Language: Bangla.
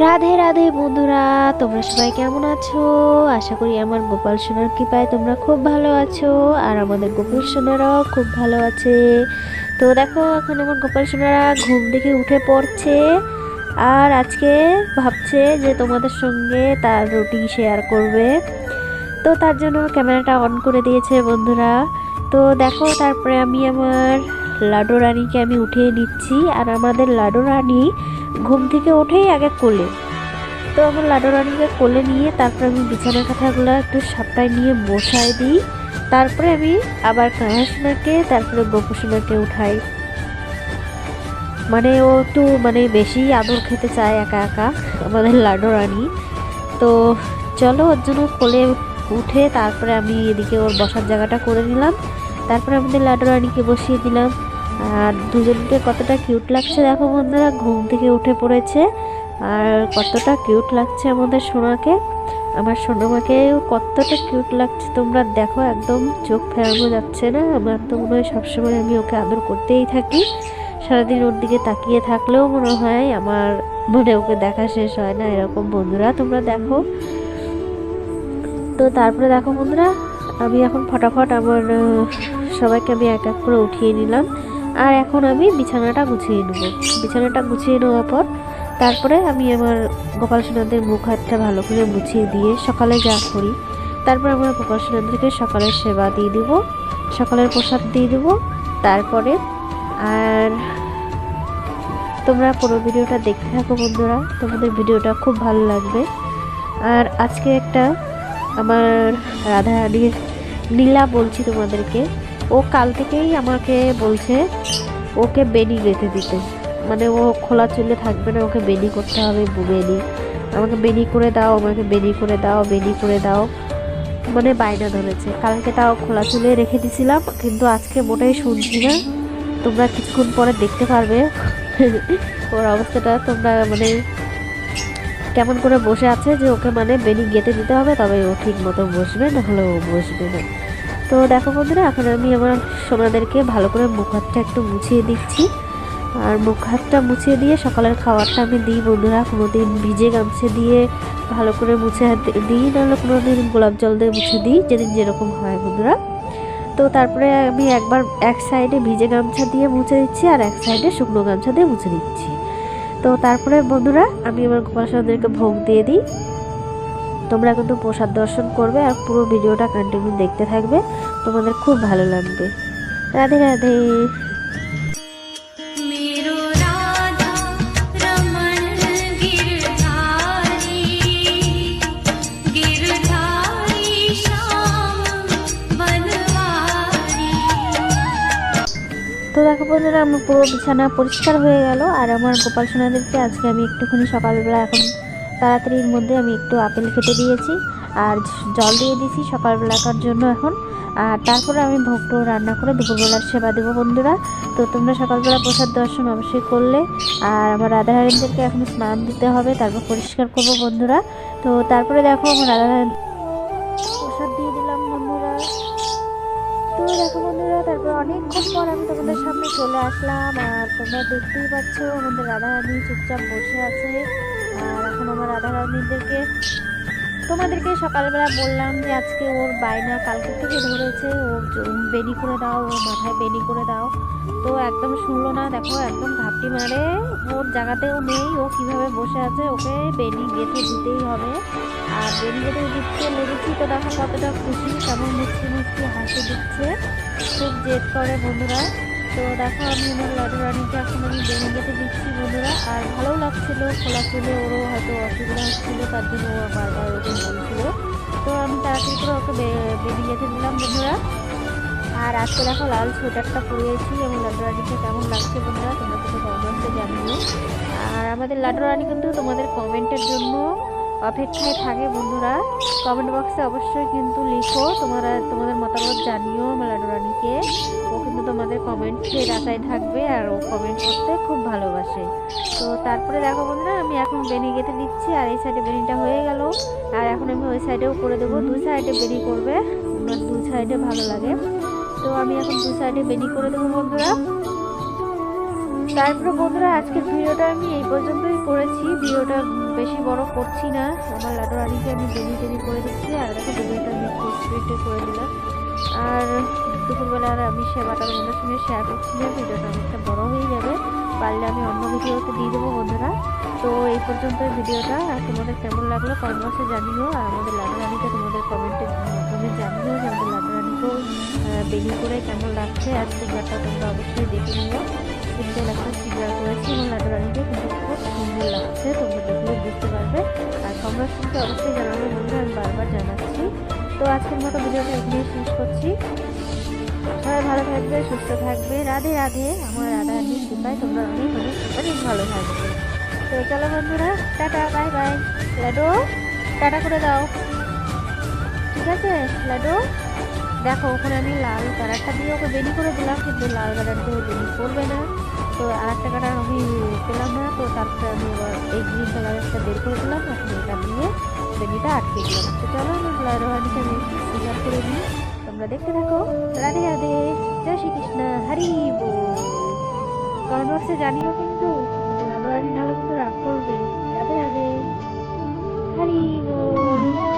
রাধে রাধে বন্ধুরা, তোমরা সবাই কেমন আছো? আশা করি আমার গোপাল সোনার কৃপায় তোমরা খুব ভালো আছো, আর আমাদের গোপাল সোনারাও খুব ভালো আছে। তো দেখো, এখন আমার গোপাল সোনারা ঘুম থেকে উঠে পড়ছে, আর আজকে ভাবছে যে তোমাদের সঙ্গে তার রুটিন শেয়ার করবে। তো তার জন্য ক্যামেরাটা অন করে দিয়েছে বন্ধুরা। তো দেখো, তারপরে আমি আমার লাডো রানীকে আমি উঠিয়ে নিচ্ছি, আর আমাদের লাডো রানী ঘুম থেকে উঠেই আগে কোলে। তো আমার লাডো রানীকে কোলে নিয়ে তারপরে আমি বিছানা কাঁথাগুলো একটু সাপটায় নিয়ে বসায় দিই। তারপরে আমি আবার কাহাসোনাকে তারপরে গোপুসোনাকে উঠাই। মানে ও একটু মানে বেশি আদর খেতে চায় একা একা আমাদের লাডো রানী। তো চলো ওর জন্য কোলে উঠে তারপরে আমি এদিকে ওর বসার জায়গাটা করে নিলাম। তারপরে আমাদের লাডো রানীকে বসিয়ে দিলাম। আর দুজনকে কতটা কিউট লাগছে দেখো বন্ধুরা, ঘুম থেকে উঠে পড়েছে। আর কতটা কিউট লাগছে আমাদের সোনাকে। আমার সোনামাকেও কতটা কিউট লাগছে তোমরা দেখো, একদম চোখ ফেরানো যাচ্ছে না। আমার তো মনে হয় সবসময় আমি ওকে আদর করতেই থাকি। সারাদিন ওর দিকে তাকিয়ে থাকলেও মনে হয় আমার মানে ওকে দেখা শেষ হয় না এরকম বন্ধুরা, তোমরা দেখো। তো তারপরে দেখো বন্ধুরা, আমি এখন ফটাফট আমার সবাইকে আমি এক এক করে উঠিয়ে নিলাম। আর এখন আমি বিছানাটা গুছিয়ে নেব। বিছানাটা গুছিয়ে নেওয়ার পর তারপরে আমি আমার গোপাল সোনাদের মুখ হাতটা ভালো করে মুছিয়ে দিয়ে সকালে যা করি, তারপর আমরা গোপাল সোনাদেরকে সকালের সেবা দিয়ে দিব, সকালের প্রসাদ দিয়ে দিব, তারপরে আর তোমরা পুরো ভিডিওটা দেখতে থাকো বন্ধুরা, তোমাদের ভিডিওটা খুব ভালো লাগবে। আর আজকে একটা আমার রাধা রানীর নীলা বলছি তোমাদেরকে ও কাল থেকেই আমাকে বলছে ওকে বেনি গেঁথে দিতে। মানে ও খোলা চুলে থাকবে না, ওকে বেনি করতে হবে বেনি আমাকে বেনি করে দাও, আমাকে বেনি করে দাও বেনি করে দাও। মানে বায়না ধরেছে। কালকে তাও খোলা চুলে রেখে দিছিলাম, কিন্তু আজকে মোটেই শুনছি না। তোমরা কিছুক্ষণ পরে দেখতে পারবে ওর অবস্থাটা। তোমরা মানে কেমন করে বসে আছে যে ওকে মানে বেনি গেঁথে দিতে হবে, তবে ও ঠিক মতো বসবে না হলে ও বসবে না। তো দেখো বন্ধুরা, এখন আমি আমার সোনাদেরকে ভালো করে মুখ হাতটা একটু মুছিয়ে দিচ্ছি। আর মুখ হাতটা মুছিয়ে দিয়ে সকালের খাবারটা আমি দিই বন্ধুরা কোনো দিন ভিজে গামছে দিয়ে ভালো করে মুছে দিই, নাহলে কোনো দিন গোলাপ জল দিয়ে মুছে দিই, যেদিন যেরকম হয় বন্ধুরা। তো তারপরে আমি একবার এক সাইডে ভিজে গামছা দিয়ে মুছে দিচ্ছি, আর এক সাইডে শুকনো গামছা দিয়ে মুছে দিচ্ছি। তো তারপরে বন্ধুরা, আমি আমার গোপাল ভোগ দিয়ে দিই। তোমরা কিন্তু প্রসাদ দর্শন করবে আর পুরো ভিডিওটা কন্টিনিউ দেখতে থাকবে। তোমাদের খুব ভালো লাগবে। রাধে রাধে। তো দেখো বন্ধুরা আমার পুরো বিছানা পরিষ্কার হয়ে গেল। আর আমার গোপাল সোনাদেরকে আজকে আমি একটুখানি সকালবেলা এখন তাড়াতাড়ির মধ্যে আমি একটু আপেল কেটে দিয়েছি আর জল দিয়ে দিয়েছি সকালবেলাকার জন্য এখন। আর তারপরে আমি ভোগটো রান্না করে দুপুরবেলার সেবা দেবো বন্ধুরা। তো তোমরা সকালবেলা প্রসাদ দর্শন অবশ্যই করলে। আর আমার রাধারানীদেরকে এখন স্নান দিতে হবে, তারপর পরিষ্কার করব বন্ধুরা। তো তারপরে দেখো আমার রাধারানী প্রসাদ দিয়ে দিলাম বন্ধুরা। তো দেখো বন্ধুরা, তারপর অনেকক্ষণ পর আমি তোমাদের সামনে চলে আসলাম। আর তোমরা দেখতেই পাচ্ছ আমাদের রাধারানী চুপচাপ বসে আছে। এখন আমার রাধারানীদেরকে, তোমাদেরকে সকালবেলা বললাম যে আজকে ওর বায়না কালকে থেকে ধরেছে, ও বেনি করে দাও ওর মাথায় বেনি করে দাও। তো একদম শুনলো না, দেখো একদম ঘাপটি মারে, ওর জায়গাতেও নেই, ও কীভাবে বসে আছে, ওকে বেনি গেঁথে দিতেই হবে। আর বেনি গেঁথে দিচ্ছে লেগেছি, তো দেখো কতটা খুশি, কেমন মুচকি মুচকি হাসি দিচ্ছে। খুব জেদ করে বন্ধুরা। তো দেখো, আমি আমার লাডু রানীকে এখন আমি বেনি গেঁথে দিচ্ছি বন্ধুরা। আর ভালো লাগছিল খোলা চুলে ওরও হয়তো অসুবিধা হচ্ছিল, তার জন্য ও বারবার ওকে বলছিল। তো আমি তাড়াতাড়ি করে ওকে বে- বেনি গেঁথে দিলাম বন্ধুরা। আর আজকে দেখো, লাল সোয়েটারটা পরিয়েছি, এবং লাড্ডু রানীকে কেমন লাগছে বন্ধুরা, তোমরা কিন্তু কমেন্টে জানিও। আর আমাদের লাড্ডু রানী কিন্তু তোমাদের কমেন্টের জন্য অপেক্ষায় থাকে বন্ধুরা। কমেন্ট বক্সে অবশ্যই কিন্তু লিখো। তোমরা, তোমাদের মতামত জানিও আমার লাড্ডু রানীকে ও কিন্তু তোমাদের কমেন্টের আশায় থাকবে আর ও কমেন্ট করতে খুব ভালোবাসে। তো তারপরে দেখো বন্ধুরা, আমি এখন বেনি গেঁথে দিচ্ছি আর এই সাইডে বেনিটা হয়ে গেল। আর এখন আমি ওই সাইডেও করে দেবো। দু সাইডে বেনি করবে। আমার দুই সাইডে ভালো লাগে। তো আমি এখন দু সাইডে বেনি করে দেবো বন্ধুরা। তারপরে বন্ধুরা, আজকের ভিডিওটা আমি এই পর্যন্তই করেছি। ভিডিওটা বেশি বড় করছি না। আমার লাডু রানিকে আমি দেরি দেরি করে দিচ্ছি, আর দেখো ভিডিওটা আমি একটু করে দিলাম। আর দুপুরবেলা আর আমি সেবাটা তোমাদের সঙ্গে শেয়ার করছি না, ভিডিওটা অনেকটা বড় হয়ে যাবে। পারলে আমি অন্য ভিডিওতে দিয়ে দেবো বন্ধুরা। তো এই পর্যন্ত ভিডিওটা। আর তোমাদের কেমন লাগল কমেন্ট বক্সে জানিও। আর আমাদের লাডু রানিকে তোমাদের কমেন্টে মাধ্যমে জানিও যে আমাদের লাডু রানিকেও বেরিয়ে করে কেমন লাগছে। আর সিঙ্গারটা তোমরা অবশ্যই দেখে নিও। সিম্পল একটা সিঙ্গার করেছি এবং লাডু রানিকে কিন্তু খুব সুন্দর লাগছে, তোমরা দেখলে বুঝতে পারবে। আর তোমরা কিন্তু অবশ্যই জানাবে, বন্ধুরা, আমি বারবার জানাচ্ছি। তো আজকের মতো ভিডিওটা এখানে শেষ করছি। সবাই ভালো থাকবে, সুস্থ থাকবে। রাধে রাধে। আমার রাধা রানীর কৃপায় তোমরা অনেক অনেক অনেক ভালো থাকবে। তো চলো বন্ধুরা, tata, bye bye. Laddu tata করে দাও। ঠিক আছে? লাডু দেখো, ওখানে আমি লাল কালারটা দিয়ে ওকে বেনি করে দিলাম, কিন্তু লাল কালারটা বেনি করবে না। তো আর একটা কালার আমি পেলাম না, তো তারপরে আমি এবার এই গ্রিন কালারটা বের করে দিলাম, এখন এটা দিয়ে বেনিটা আটকে দিলাম। তো চলো, আমি ব্লার ওয়ানিকে আমি ক্লিয়ার করে দিই। তোমরা দেখতে থাকো। রাধে রাধে, জয় শ্রীকৃষ্ণ, হরি কমেন্ট বক্সে জানিও কিন্তু ব্লার ওয়ানি ভালো কিন্তু রাগ করবে। রাধে রাধে, হরি বল।